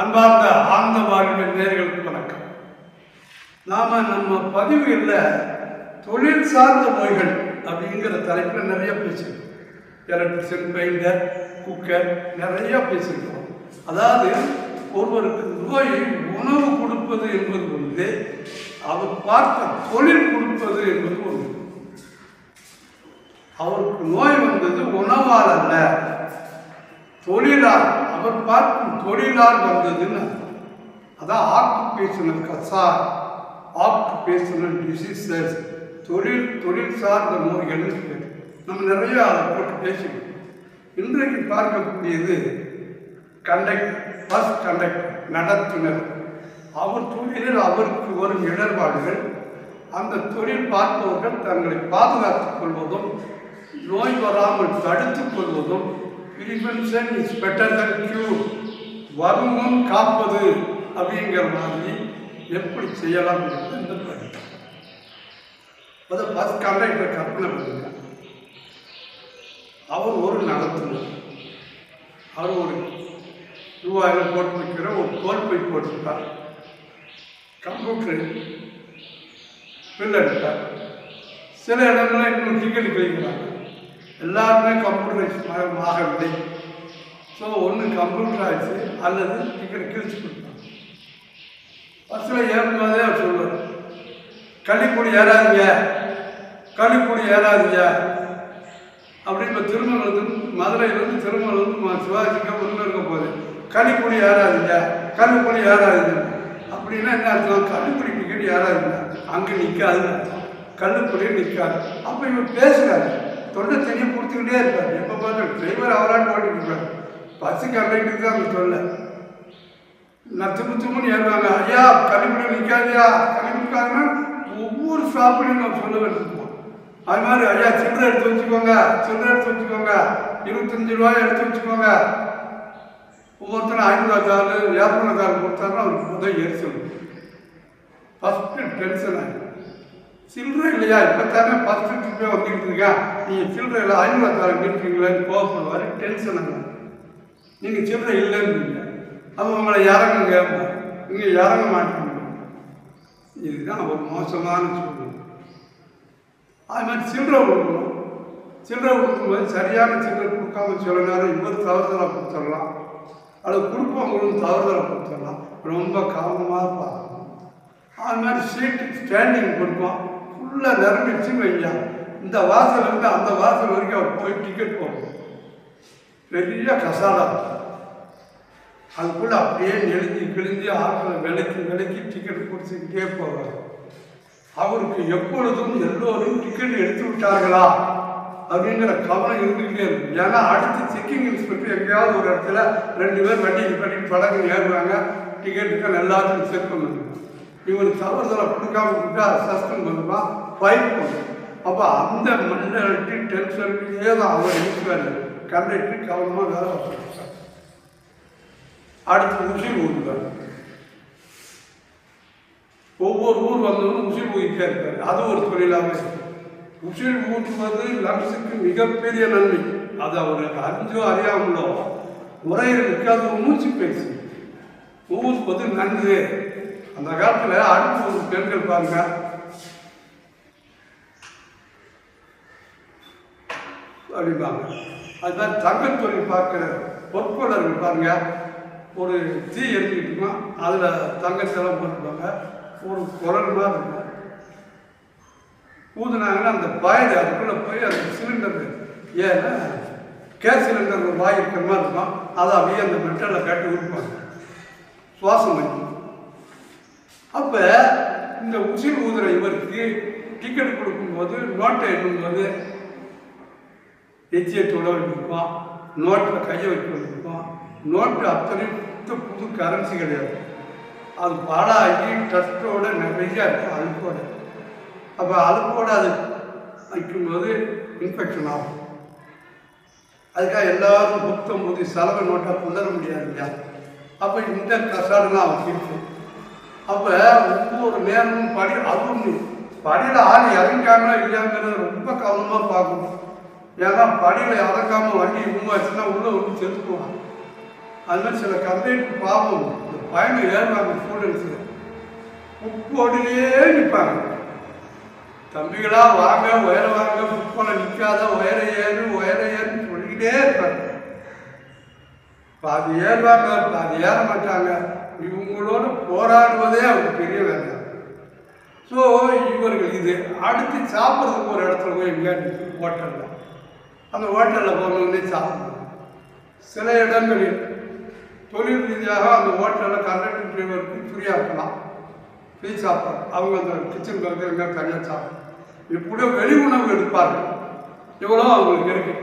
அன்பார்ந்த ஆழ்ந்த வாழ்வின் நேர்களுக்கு வணக்கம். நாம நம்ம பதிவுகளில் தொழில் சார்ந்த நோய்கள் அப்படிங்கிற தலைப்பில் நிறைய பேசியிருக்கோம். எலக்ட்ரிஷியன் பெயிண்டர் குக்கர் நிறைய பேசியிருக்கோம். அதாவது ஒருவருக்கு நோய் உணவு கொடுப்பது என்பது ஒன்று அவர் பார்த்த தொழில் கொடுப்பது என்பது ஒன்று. அவருக்கு நோய் வந்தது உணவால் அல்ல தொழிலால். அவர் பார்க்கும் தொழிலால் வந்ததுன்னு. அதான் ஆக்குபேஷனல் கசார் ஆக்குபேஷனல் டிசீசஸ் தொழில் தொழில் சார்ந்த நோய்கள்னு பேர் நம்ம நிறைய அதை போட்டு பேசிக்கணும் இன்றைக்கு பார்க்கக்கூடியது கண்டக்ட் பஸ் கண்டக்ட் நடத்துனர். அவர் தொழிலில் அவருக்கு வரும் இடர்பாடுகள் அந்த தொழில் பார்ப்பவர்கள் தங்களை பாதுகாத்துக் கொள்வதும் நோய் வராமல் தடுத்துக் கொள்வதும் prevention is better than cure வருமுன் காப்பது அப்படிங்கிற மாதிரி எப்படி செய்யலாம் இந்த படிப்பு அதை பஸ் கண்டக்டர் கற்பனை பண்ணுங்க. அவர் ஒரு நடத்துனர் அவர் ஒரு ரூபாயில் போட்டு வைக்கிற ஒரு தோல்பை போட்டிருக்கார் கம்ப்யூட்டர் பில் எடுத்தார். சில இடங்களில் இன்னும் டிக்கெட் கிடைக்கிறாங்க எல்லாருமே கம்ப்யூட்டரைஸ் ஆகவில்லை ஸோ ஒன்று கம்ப்யூட்டர் ஆயிடுச்சு அல்லது டிக்கெட் கிழிச்சு கொடுத்தாங்க. பஸ்ஸில் ஏறும்போதே அவர் சொல்லுவார் கள்ளிக்குடி ஏறாதீங்க கள்ளிக்குடி ஏறாதீங்க. அப்படி இப்போ திருமணத்துக்கு மதுரையிலேருந்து திருமணத்துக்கு சிவாஜிக்கு ஒன்று இருக்க போகுது. கள்ளிக்குடி ஏறாதீங்க கள்ளிக்குடி ஏறாதீங்க. அப்படின்னா என்ன அர்த்தம்? கள்ளிக்குடி டிக்கெட் ஏறாதீங்க அங்கே நிற்காது அர்த்தம். கள்ளுக்குடியே நிற்காது அப்போ இவர் பேசுகிறாரு தொண்டை தனியாக கொடுத்துக்கிட்டே இருப்பார். எப்போ பார்த்தாலும் டிரைவர் அவராட்டு ஓட்டிட்டு இருப்பார். பஸ்ஸு கண்டக்டருக்கு தான் அந்த தொல்லை. நான் திரும்ப திரும்ப ஏறுவாங்க ஐயா கள்ளிக்குடி நிற்காதியா கள்ளிக்குடிக்காங்கன்னா ஒவ்வொரு ஸ்டாப்லையும் நான் சொல்ல வேண்டியிருப்போம் அது மாதிரி ஐயா சில்லறை எடுத்து வச்சுக்கோங்க சில்லறை எடுத்து வச்சுக்கோங்க. இருபத்தஞ்சு ரூபாய் எடுத்து வச்சுக்கோங்க. ஒவ்வொருத்தரும் ஐநூறு தாள் ஏப்ரல் தாள் கொடுத்தாருன்னா அவருக்கு முதல் எரிச்சல் ஃபஸ்ட்டு டென்ஷன் ஆகிடும் சில்லறை இல்லையா? இப்போ தானே ஃபஸ்ட்டு ட்ரிப்பே வந்துக்கிட்டு இருக்கா? நீங்கள் சில்லறையில் ஐநூறுவா தாள் இருக்கீங்களேன்னு பண்ணுவார் டென்ஷன் ஆகும் நீங்கள் சில்லறை இல்லைன்னு அப்போ உங்களை இறங்குங்க நீங்கள் இறங்க மாட்டீங்க. இதுதான் ஒரு மோசமான சூழ்நிலை. அது மாதிரி சில்லறை கொடுக்கணும் சில்லறை கொடுக்கும்போது சரியான சில்லறை கொடுக்காம சில நேரம் இவர் தவறுதலாக கொடுத்துடலாம். அல்லது கொடுப்பவங்களும் தவறுதலாக கொடுத்துடலாம். ரொம்ப கவனமாக பார்க்கணும். அது மாதிரி சீட்டு ஸ்டாண்டிங் கொடுப்போம் ஃபுல்லாக நிரம்பிடுச்சு வைங்க. இந்த வாசல் இருந்து அந்த வாசல் வரைக்கும் அவர் போய் டிக்கெட் போடுவோம் பெரிய கசாலா இருக்கும். அதுக்குள்ள அப்படியே நெளிஞ்சு கிழிஞ்சு ஆட்களை விலைக்கு விலைக்கு டிக்கெட் கொடுத்துக்கிட்டே போவார். அவருக்கு எப்பொழுதும் எல்லோரும் டிக்கெட் எடுத்து விட்டார்களா? அப்படிங்கிற கவனம் இருந்துக்கிட்டே இருக்கும். ஏன்னா அடுத்து செக்கிங் இன்ஸ்பெக்டர் எங்கேயாவது ஒரு இடத்துல ரெண்டு பேர் வண்டி கட்டி படகு ஏறுவாங்க. டிக்கெட்டுக்கு எல்லாத்துக்கும் செக் பண்ணுவாங்க இவனுக்கு தவறுதலை கொடுக்காம விட்டா சஸ்பெண்ட் பண்ணுவா ஃபைன் பண்ணும்? அப்போ அந்த மண்டலட்டி டென்ஷன் தான் அவர் இருக்கிறாரு கண்டக்டர் கவனமாக வேலை பார்த்துருக்கார் அடுத்து முஸ்லீம் ஊருக்கார் ஒவ்வொரு ஊர் வந்தவரும் முஸ்லீம் ஊருக்கே இருக்காரு அது ஒரு தொழிலாக இருக்கு முஸ்லீம் ஊற்றுவது லங்ஸுக்கு மிகப்பெரிய நன்மை. அது அவருக்கு அறிஞ்சோ அறியாமலோ முறையில் நிற்காத மூச்சு பேசு ஊதுவது நன்றி அந்த காலத்தில் அடுத்து ஒரு பெண்கள் பாருங்க. அப்படிம்பாங்க. அது மாதிரி தங்கத் தொழில் பார்க்குற பொற்கொள்ளர்கள் பாருங்க. ஒரு தீ எரிஞ்சிட்டு அதில் தங்கத்தெல்லாம் போட்டுருப்பாங்க ஒரு குரல் மாதிரி இருக்கும். ஊதுனாங்கன்னா அந்த பாயது அதுக்குள்ளே போய் அந்த சிலிண்டர் ஏன்னா கேஸ் சிலிண்டர் வாய் இருக்கிற மாதிரி இருக்கும். அதை அப்படியே அந்த மெட்டலில் கட்டி விடுப்பாங்க சுவாசம் பண்ணி. அப்போ இந்த உசில் ஊதுற இவருக்கு டிக்கெட் கொடுக்கும்போது நோட்டை எண்ணும்போது எச்சியை தொட நோட்டில் கையை வைக்க வேண்டியிருக்கும். நோட்டு அத்தனை புது புது கரன்சி கிடையாது அது பாடாகி ட்ரஸ்டோட நிறைய இருக்கும் அழுப்போட. அப்போ அழுப்போட அது வைக்கும்போது இன்ஃபெக்ஷன் ஆகும். அதுக்காக எல்லாரும் புத்தம் புது செலவை நோட்டாக கொண்டு முடியாது இல்லையா? அப்போ இந்த கசாடுலாம் அவன் அப்போ ஒவ்வொரு நேரமும் படி அதுவும் படியில் ஆள் இறங்கிட்டாங்களா இல்லையாங்கிறத ரொம்ப கவனமாக பார்க்கணும். ஏன்னா படியில் இறக்காம வண்டி உண்மைச்சுன்னா உள்ளே வந்து செலுத்துவாங்க அது மாதிரி சில கம்ப்ளைண்ட் பாவம். இந்த பயணம் ஏறுவாங்க ஸ்டூடெண்ட்ஸு உப்போடிலேயே நிற்பாங்க தம்பிகளா வாங்க உயர வாங்க புக்கோல நிற்காத உயர ஏறு உயர ஏறுன்னு சொல்லிக்கிட்டே இருப்பாங்க. பாதி ஏறுவாங்க பாதி ஏற மாட்டாங்க. இவங்களோட போராடுவதே அவங்க பெரிய வேலை. ஸோ இவர்கள் இது அடுத்து சாப்பிட்றதுக்கு ஒரு இடத்துல போய் எங்கே ஹோட்டலில் அந்த ஹோட்டலில் போனோடனே சாப்பிடணும் சில இடங்களில் தொழில் ரீதியாக அந்த ஹோட்டலில் கண்டக்டர் டிரைவருக்கு ஃப்ரீயாக இருக்கலாம். ஃப்ரீ சாப்பாடு. அவங்க அந்த கிச்சன் இருக்கிறவங்க தனியாக சாப்பிடும் இப்படியோ வெளி உணவு எடுப்பார்கள். இவ்வளோ அவங்களுக்கு இருக்கு.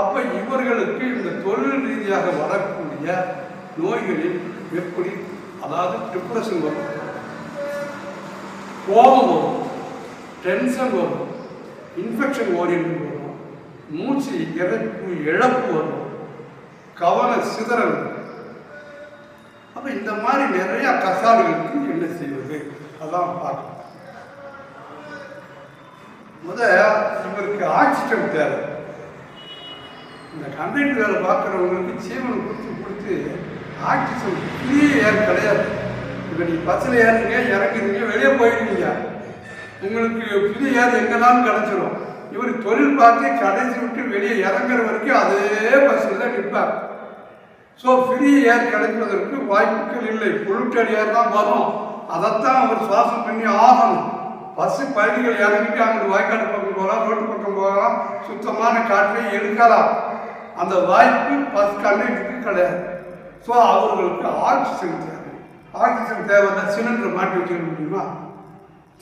அப்போ இவர்களுக்கு இந்த தொழில் ரீதியாக வரக்கூடிய நோய்களில் எப்படி அதாவது டிப்ரெஷன் வரும் கோபம் வரும் டென்ஷன் வரும் இன்ஃபெக்ஷன் ஓரியன்ட் வரும் மூச்சு இறப்பு இழப்பு வரும் கவன சிதறல் அப்போ அப்ப இந்த மாதிரி நிறைய கசாடுகளுக்கு என்ன செய்வது? அதான் பார்க்கணும். முத இவருக்கு ஆக்சிஜன் தேவை. இந்த கண்டக்டர் வேலை பார்க்குறவங்களுக்கு ஆக்சிஜன் ஃப்ரீ ஏர் கிடையாது இப்போ நீங்கள் பஸ்ஸில் ஏறுறீங்க இறங்குறீங்க வெளியே போயிடுவீங்க. உங்களுக்கு ஃப்ரீ ஏர் எங்கேனாலும் கிடச்சிரும் இவர் தொழில் பார்த்து கடைசி விட்டு வெளியே இறங்குற வரைக்கும் அதே பஸ்ஸில் தான் நிற்பார் ஸோ ஃப்ரீ ஏர் கிடைப்பதற்கு வாய்ப்புகள் இல்லை. பொருட்கள் ஏர் தான் வரும். அதைத்தான் அவர் சுவாசம் பண்ணி ஆகணும். பஸ்ஸு பயணிகள் இறங்கிட்டு அங்கே வாய்க்காடு பக்கம் போகலாம் ரோட்டு பக்கம் போகலாம். சுத்தமான காற்றை எடுக்கலாம். அந்த வாய்ப்பு பஸ் கண்டக்டருக்கு கிடையாது ஸோ அவர்களுக்கு ஆக்சிஜன் தேவை. ஆக்சிஜன் தேவைன்னா சிலிண்டர் மாட்டி வச்சுக்க முடியுமா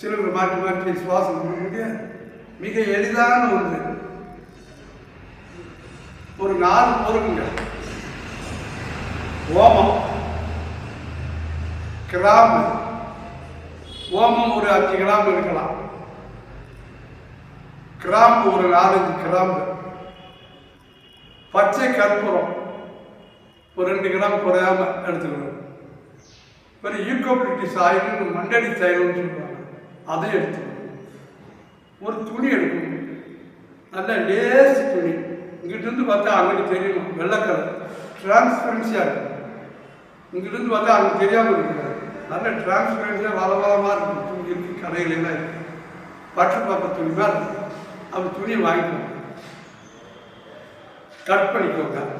சிலிண்டர் மாட்டி மாட்டி சுவாசம் பண்ண முடியாது. மிக எளிதான ஒன்று. ஒரு நாலு பொருளுங்க ஓமம். கிராம்பு. ஓமம் ஒரு அஞ்சு கிராம் இருக்கலாம் கிராம்பு ஒரு நாலஞ்சு கிராம்பு. பச்சை கற்பூரம். ஒரு ரெண்டு கிராம் குறையாம எடுத்துக்கணும். ஒரு ஈக்கோபிலிட்டிஸ் ஆயில் மண்டடி தைலம்னு சொல்லுவாங்க. அதை எடுத்துக்கணும். ஒரு துணி எடுக்கணும். நல்ல லேஸ் துணி. இங்கிட்டிருந்து பார்த்தா அங்கே தெரியணும் வெள்ளக்கலர் டிரான்ஸ்பரன்சியாக இருக்கும். இங்கிட்டிருந்து பார்த்தா அங்கே தெரியாமல் இருக்கிறார். நல்ல டிரான்ஸ்பரன்சியாக வளவளமாக இருக்கும். துணி இருக்கு கடையிலாம் இருக்கு. பட்டு பாப்பா துணி மாதிரி இருக்கும். அந்த துணியை வாங்கிக்கோங்க. கட் பண்ணிக்கோங்க.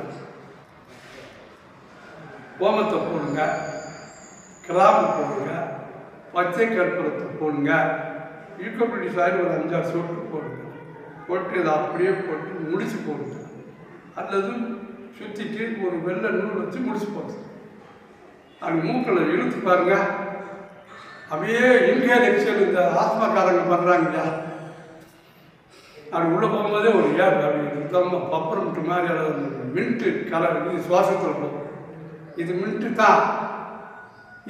ஓமத்தை போடுங்க கிராம்பு போடுங்க பச்சை கற்பூரத்தை போடுங்க ஈக்கோபிடி சாரி ஒரு அஞ்சாறு சொட்டு போடுங்க. போட்டு இதை அப்படியே போட்டு முடிச்சு போடுங்க. அல்லது சுற்றிட்டு ஒரு வெள்ளை நூல் வச்சு முடிச்சு போடுங்க. அது மூக்கில் இழுத்து பாருங்க. அப்படியே இன்ஹேல் எக்ஸல் இந்த ஆத்மாக்காரங்க பண்ணுறாங்க இல்லையா? அது உள்ளே போகும்போதே ஒரு ஏர் அப்படி சுத்தமாக பப்பரம் மாதிரி மின்ட்டு கலர் சுவாசத்தில் போகும். இது மின்ட்டு தான்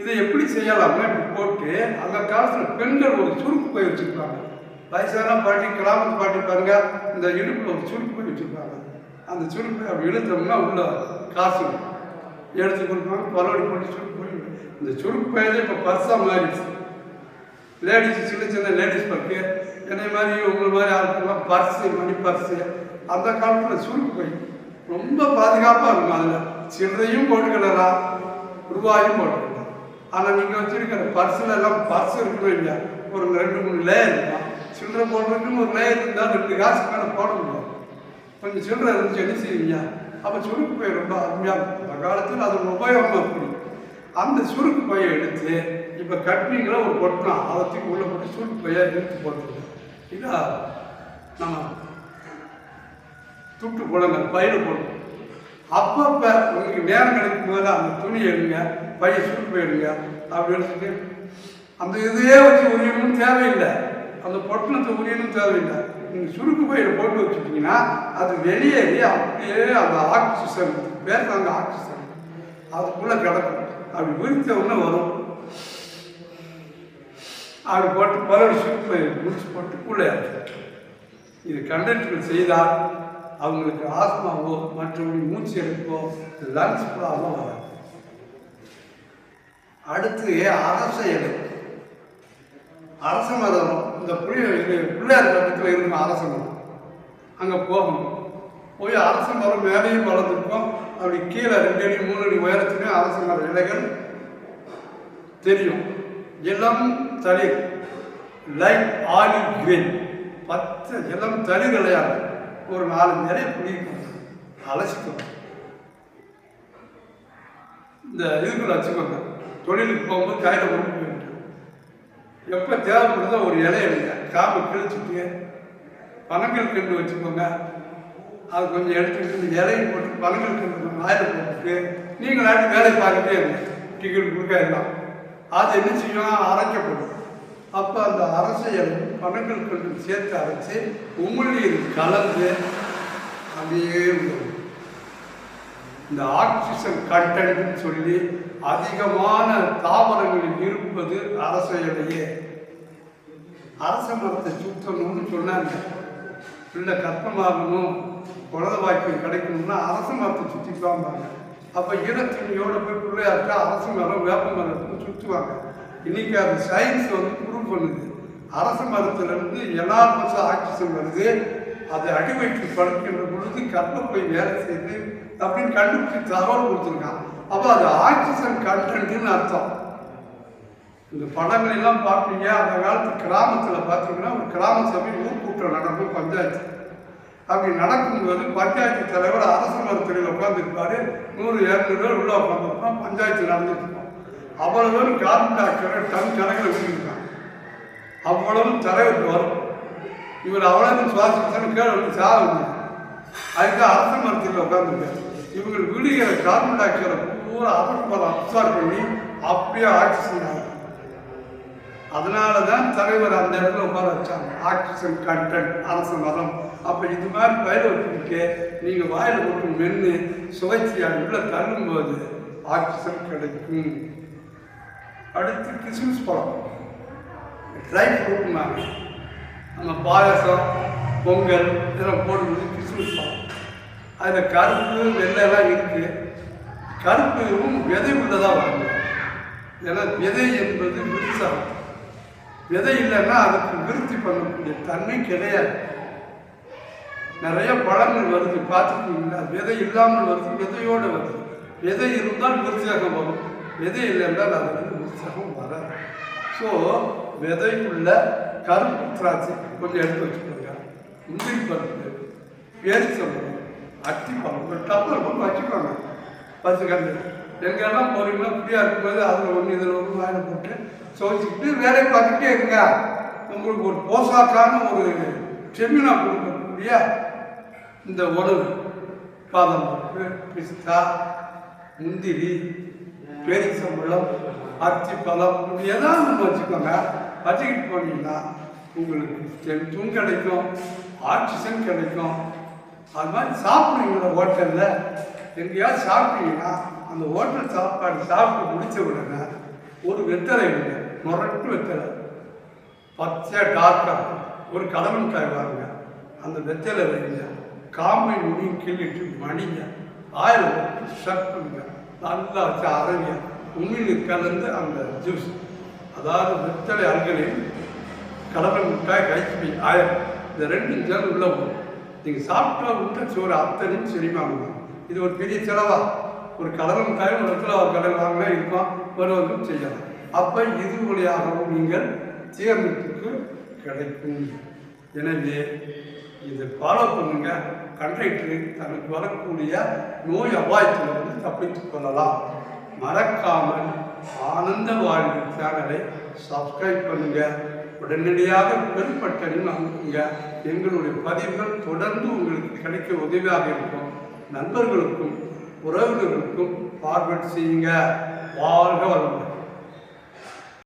இதை எப்படி செய்யலாம்னா இப்படி போட்டு அந்த காலத்தில் பெண்கள் ஒரு சுருக்கு போய் வச்சுருப்பாங்க. வயசான பாட்டி கிராமத்து பாட்டி பாருங்க இந்த இடுப்பில் ஒரு சுருக்கு போய் வச்சுருப்பாங்க. அந்த சுருக்கு அப்படி இழுத்தோம்னா உள்ள காசு எடுத்து கொடுப்பாங்க பலவடி போட்டு சுருக்கு போய் இந்த சுருக்கு போயதே இப்போ பர்ஸாக மாறிடுச்சு. லேடிஸ் சின்ன சின்ன லேடிஸ் பர்க்கு என்னை மாதிரி உங்களை மாதிரி ஆளுக்கெல்லாம் பர்ஸு மணி பர்ஸு அந்த காலத்தில் சுருக்கு போய் ரொம்ப பாதுகாப்பாக இருக்கும் அதில். சில்லறையும் போட்டுக்கிடலாம் ரூபாயும் போட்டுக்கலாம் ஆனால் நீங்கள் வச்சிருக்கிற பர்ஸில் எல்லாம் பர்ஸ் இருக்கணும் இல்லையா ஒரு ரெண்டு மூணு லேயர் இருக்கும் சில்லறை போடுறதுக்குன்னு ஒரு லேயர் இருந்தால் ரெண்டு காசு மேலே போட முடியும் கொஞ்சம் சில்லறை இருந்துச்சு என்ன செய்வீங்க? அப்போ சுருக்கு பை ரொம்ப அருமையாக இருக்கும். அந்த காலத்தில் அது உபயோகமாக இருக்கும் அந்த சுருக்கு பையை எடுத்து இப்போ கட்னிங்கிற ஒரு பொட்டணம் அதை தூக்கி உள்ளே போட்டு சுருக்கு பையை எடுத்து போட்டுருங்க. இதா நம்ம துட்டு போடுங்க பயிர் போட்டு அப்பப்போ உங்களுக்கு நேரம் கிடைக்கும் போது அந்த துணி எடுங்க பைய சுருக்கு போயிடுங்க அப்படி எடுத்துட்டு அந்த இதையே வச்சு உரியணும் தேவையில்லை. அந்த பொட்டணத்தை உரியணும் தேவையில்லை. நீங்கள் சுருக்கு பயிரை போட்டு வச்சுட்டீங்கன்னா அது வெளியேறி அப்படியே அந்த ஆக்சிஜன் பேசுகிறாங்க அந்த ஆக்சிஜன் அதுக்குள்ளே கிடக்கும். அப்படி விரித்த உடனே வரும். அப்படி போட்டு பல சுருக்கு பயிர் முடிச்சு போட்டு உள்ளே இது கண்டக்டர்கள் செய்தால் அவங்களுக்கு ஆஸ்மாவோ மற்றபடி மூச்சு எடுப்போ லங்ஸ் ப்ராப்ளம் வராது. அடுத்து அரச இடம். அரச மரம் இந்த புளிய இது பிள்ளையார் பக்கத்தில் இருக்கும் அரச மரம் அங்கே போகணும். போய் அரச மரம் மேலேயும் வளர்ந்துருக்கும். அப்படி கீழே ரெண்டு அடி மூணு அடி உயரத்துலையும் அரச மர இலைகள் தெரியும். இளம் தளிர் லைட் ஆலி கிரீன் பத்து இளம் தளிர் இலையாக ஒரு நாலு நிறைய பிடிக்கும் அலசிக்கும் இந்த இதுக்குள்ள வச்சுக்கோங்க. தொழிலுக்கு போகும்போது கையில் கொண்டு போயிட்டு எப்போ தேவைப்படுதோ ஒரு இலை எடுங்க. காம்பை கிழிச்சுட்டு பனங்கள் கண்டு வச்சுக்கோங்க. அது கொஞ்சம் எடுத்துக்கிட்டு இந்த இலையை போட்டு பனங்கள் கண்டு கொஞ்சம் வாயில் போட்டுட்டு நீங்களாட்டு வேலை பார்த்துட்டே இருங்க. டிக்கெட் கொடுக்கலாம் அது என்ன செய்யும்? அரைக்கப்படும். அப்போ அந்த அரசியல் பனங்கள் சேர்த்து அரைச்சி உமிழ்நீர் கலந்து அப்படியே இந்த ஆக்சிஜன் கண்டென்ட் சொல்லி அதிகமான தாவரங்களில் இருப்பது அரசையிலேயே அரச மரத்தை சுத்தணும்னு சொன்னாங்க. பிள்ளை கற்பமாகணும் குழந்த வாக்கியம் கிடைக்கணும்னா அரச மரத்தை சுற்றி சுற்றிக்குவாங்க அப்போ ஈரத்துணியோட போய் பிள்ளையாருக்கா அரச மரம் வேப்ப மரத்தை சுற்றுவாங்க இன்னைக்கு அந்த சயின்ஸ் வந்து ப்ரூவ் பண்ணுது. அரசு மருத்துவருந்து எனார்மஸ் ஆக்சிஜன் வருது அதை அடிவயிற்று படுக்கின்ற பொழுது போய் வேலை செய்து அப்படின்னு கண்டுபிடிச்சு தகவல் கொடுத்துருக்கான் அப்போ அது ஆக்சிஜன் கண்டென்ட்னு அர்த்தம். இந்த படங்கள் எல்லாம் பார்ப்பீங்க. அந்த காலத்து கிராமத்தில் பார்த்தீங்கன்னா ஒரு கிராம சபை ஊர் கூட்டம் நடக்கும் பஞ்சாயத்து. அப்படி நடக்கும்போது பஞ்சாயத்து தலைவர் அரசு மரத்துறையில் உட்காந்துருப்பாரு நூறு இரநூறு பேர் உள்ள உட்காந்துருப்பான் பஞ்சாயத்து நடந்துட்டு அவ்வளவு பேரும் கார்பன் டாக்டர் டன் கணக்கில் விட்டுருக்காங்க அவ்வளவு தலைவர் வரும் இவர் அவ்வளவு சுவாசம் கீழே வந்து சாகுங்க அதுக்கு அரச மரத்தில் உட்காந்துருக்காரு இவங்க விடுகிற கார்பன் டை ஆக்சைடை பூரா அபர்பரை அப்சார்ப் பண்ணி அப்படியே ஆக்சிஜன் அதனால தான் தலைவர் அந்த இடத்துல உட்கார வச்சாங்க. ஆக்சிஜன் கண்டென்ட் அரச மதம். அப்போ இது மாதிரி பயிர் வச்சுக்கிட்டு நீங்கள் வாயில் போட்டு மென்று சுவைச்சி அது உள்ள தள்ளும்போது ஆக்சிஜன் கிடைக்கும். அடுத்து கிறிஸ்மஸ் பழம் ட்ரை ஃப்ரூட்னாங்க நம்ம பாயசம் பொங்கல் இதெல்லாம் போடும்போது கிறிஸ்மஸ் பழம் அதில் கருப்பு வெள்ளைலாம் இருக்குது கருப்பும் விதை உள்ளதாக வரும் ஏன்னா விதை என்பது விருட்சம் விதை இல்லைன்னா அதுக்கு விருத்தி பண்ணக்கூடிய தன்மை கிடையாது. நிறைய பழங்கள் வருது பார்த்துருக்கீங்களா? விதை இல்லாமல் வருது விதையோடு வருது. விதை இருந்தால் விருத்தியாக வரும். விதை இல்லை என்றால் அது வந்து உற்சாகம் வராது. ஸோ விதைக்குள்ள கருப்பு திராட்சை கொஞ்சம் எடுத்து வச்சுக்கோங்க. முந்திரி பருப்பு பேரிசம்பு அத்தி பருப்பு டப்பர் பருப்பு வச்சுக்கோங்க. பத்து கண்டு எங்கெல்லாம் போறீங்களோ ஃப்ரீயாக இருக்கும்போது அதில் ஒன்று இதில் ஒன்று வாயில் போட்டு சுவைச்சிக்கிட்டு வேலையை பார்த்துக்கிட்டே இருங்க. உங்களுக்கு ஒரு போசாக்கான ஒரு செமினா கொடுக்கக்கூடிய இந்த உணவு. பாதம் பருப்பு பிஸ்தா முந்திரி பேரிச்சம்பழம் அத்தி பழம் இப்படி ஏதாவது ஒன்று வச்சுக்கோங்க. வச்சுக்கிட்டு போனீங்கன்னா உங்களுக்கு ஸ்ட்ரென்த்தும் கிடைக்கும் ஆக்சிஜன் கிடைக்கும். அது மாதிரி சாப்பிடுவீங்களா ஹோட்டலில்? எங்கேயாவது சாப்பிட்டீங்கன்னா அந்த ஹோட்டல் சாப்பாடு சாப்பிட்டு முடிச்ச உடனே ஒரு வெத்தலை உண்டு. முரட்டு வெத்தலை. பச்சை டார்க்காக ஒரு கடமன்காய் வாங்க அந்த வெத்தலை வைங்க. காம்பை நுனியும் கிள்ளிட்டு மணிங்க ஆயில் போட்டு ஷட் பண்ணுங்க. நல்லா வச்சு அரவியா உமிழ் கலந்து அந்த ஜூஸ் அதாவது வெத்தலை அல்கலையும் கடலை மிட்டாய் கைச்சி ஆயில் இந்த ரெண்டு ஜல் உள்ள போகும் நீங்கள் சாப்பிட்டா விட்ட சோறு அத்தனையும் செரிமாங்க இது ஒரு பெரிய செலவா? ஒரு கடலை மிட்டாயும் ஒரு இடத்துல ஒரு கடல் வாங்கினா இருக்கும். ஒருவருக்கும் செய்யலாம். அப்போ இது வழியாகவும் நீங்கள் ஜீரணத்துக்கு கிடைக்கும். எனவே இதை ஃபாலோ பண்ணுங்க. கண்டக்டரு தனக்கு வரக்கூடிய நோய் அபாயத்திலிருந்து தப்பித்துக் கொள்ளலாம். மறக்காமல் ஆனந்த வாழ்வு சேனலை சப்ஸ்கிரைப் பண்ணுங்க. உடனடியாக பெரும்பட்டனையும் அனுப்புங்க எங்களுடைய பதிவுகள் தொடர்ந்து உங்களுக்கு கிடைக்க உதவியாக இருக்கும். நண்பர்களுக்கும் உறவினர்களுக்கும் ஃபார்வர்ட் செய்யுங்க. வாழ்க வளமுடன்.